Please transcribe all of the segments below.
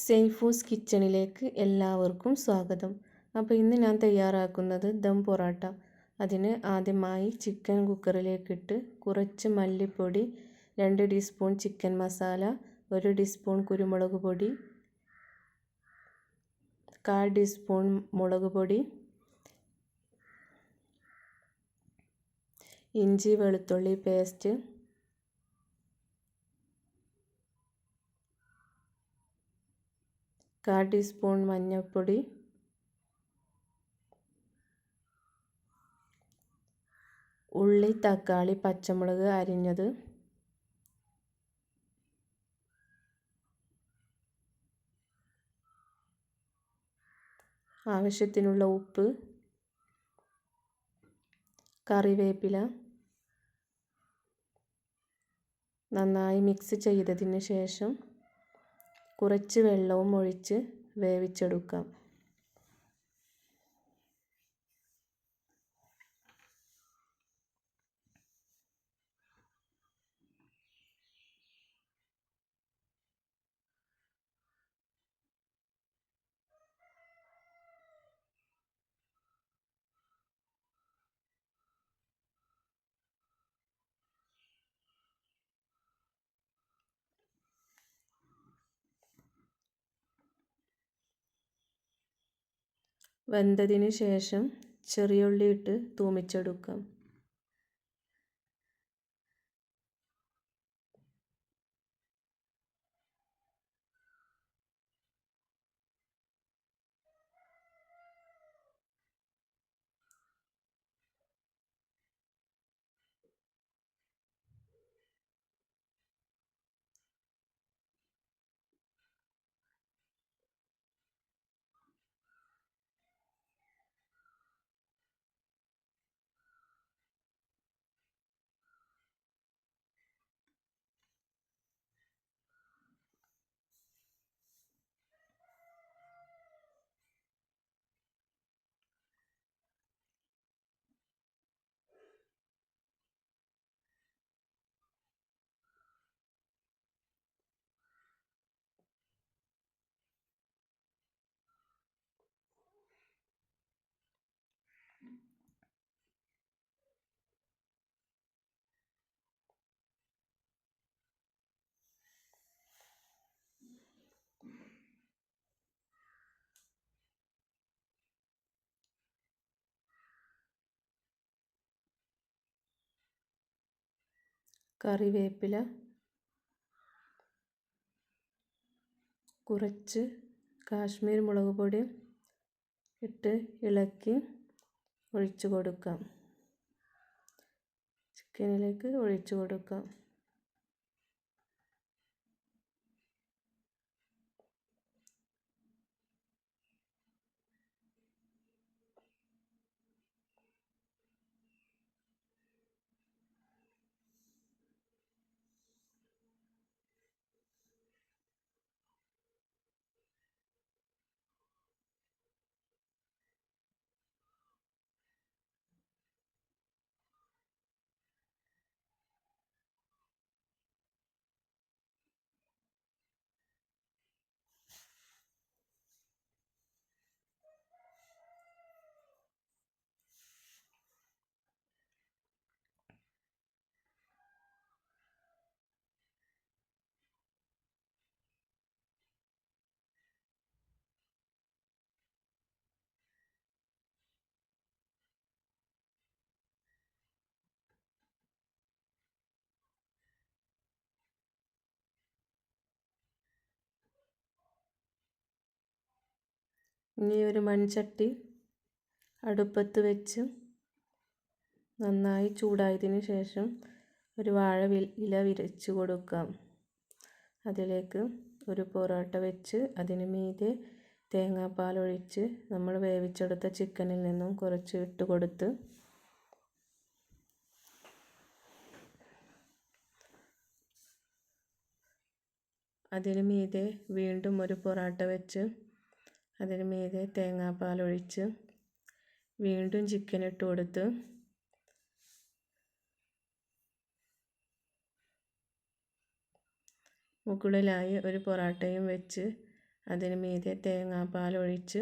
സേഫൂസ് കിച്ചണിലേക്ക് എല്ലാവർക്കും സ്വാഗതം. അപ്പോൾ ഇന്ന് ഞാൻ തയ്യാറാക്കുന്നത് ദം പൊറോട്ട. അതിന് ആദ്യമായി ചിക്കൻ കുക്കറിലേക്കിട്ട് കുറച്ച് മല്ലിപ്പൊടി രണ്ട് ടീസ്പൂൺ ചിക്കൻ മസാല ഒരു ടീസ്പൂൺ കുരുമുളക് പൊടി കാൽ ടീസ്പൂൺ മുളക് പൊടി ഇഞ്ചി വെളുത്തുള്ളി പേസ്റ്റ് കാൽ ടീസ്പൂൺ മഞ്ഞൾപ്പൊടി. ഉള്ളി തക്കാളി പച്ചമുളക് അരിഞ്ഞത്. ആവശ്യത്തിനുള്ള ഉപ്പ്. കറിവേപ്പില. നന്നായി മിക്സ് ചെയ്തതിന് ശേഷം കുറച്ച് വെള്ളവും ഒഴിച്ച് വേവിച്ചെടുക്കാം. വെന്തതിന് ശേഷം ചെറിയുള്ളി ഇട്ട് തൂമിച്ചെടുക്കാം. കറിവേപ്പില കുറച്ച് കാശ്മീർ മുളക് പൊടി ഇട്ട് ഇളക്കി ഒഴിച്ചു കൊടുക്കാം. ചിക്കനിലേക്ക് ഒഴിച്ചു കൊടുക്കാം. ഇനി ഒരു മൺചട്ടി അടുപ്പത്ത് വെച്ച് നന്നായി ചൂടായതിന് ശേഷം ഒരു വാഴ ഇല വിരിച്ച് കൊടുക്കാം. അതിലേക്ക് ഒരു പൊറോട്ട വെച്ച് അതിന് മീതെ തേങ്ങാപ്പാൽ ഒഴിച്ച് നമ്മൾ വേവിച്ചെടുത്ത ചിക്കനിൽ നിന്നും കുറച്ച് ഇട്ട് കൊടുത്ത് അതിന് മീതെ വീണ്ടും ഒരു പൊറോട്ട വെച്ച് അതിന് മീതെ തേങ്ങാപ്പാൽ ഒഴിച്ച് വീണ്ടും ചിക്കൻ ഇട്ട് കൊടുത്ത് മുകളിലായി ഒരു പൊറാട്ടയും വെച്ച് അതിന് മീതെ തേങ്ങാപ്പാൽ ഒഴിച്ച്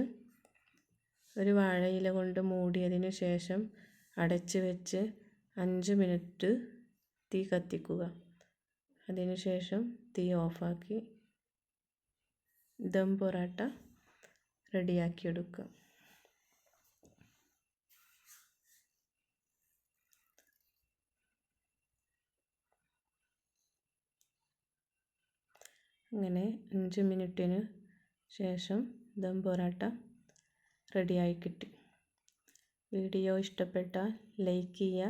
ഒരു വാഴയില കൊണ്ട് മൂടിയതിന് ശേഷം അടച്ച് വെച്ച് അഞ്ച് മിനിറ്റ് തീ കത്തിക്കുക. അതിനുശേഷം തീ ഓഫാക്കി ദം പൊറാട്ട റെഡിയാക്കിയെടുക്കുക. അങ്ങനെ അഞ്ച് മിനിറ്റിന് ശേഷം ദം പൊറാട്ട റെഡിയായി കിട്ടി. വീഡിയോ ഇഷ്ടപ്പെട്ടാൽ ലൈക്ക് ചെയ്യുക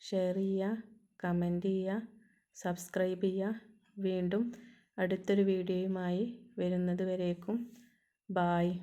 ഷെയർ ചെയ്യുക കമന്റ് ചെയ്യുക സബ്സ്ക്രൈബ് ചെയ്യുക. വീണ്ടും അടുത്തൊരു വീഡിയോയുമായി വരുന്നത് വരേക്കും. Bye.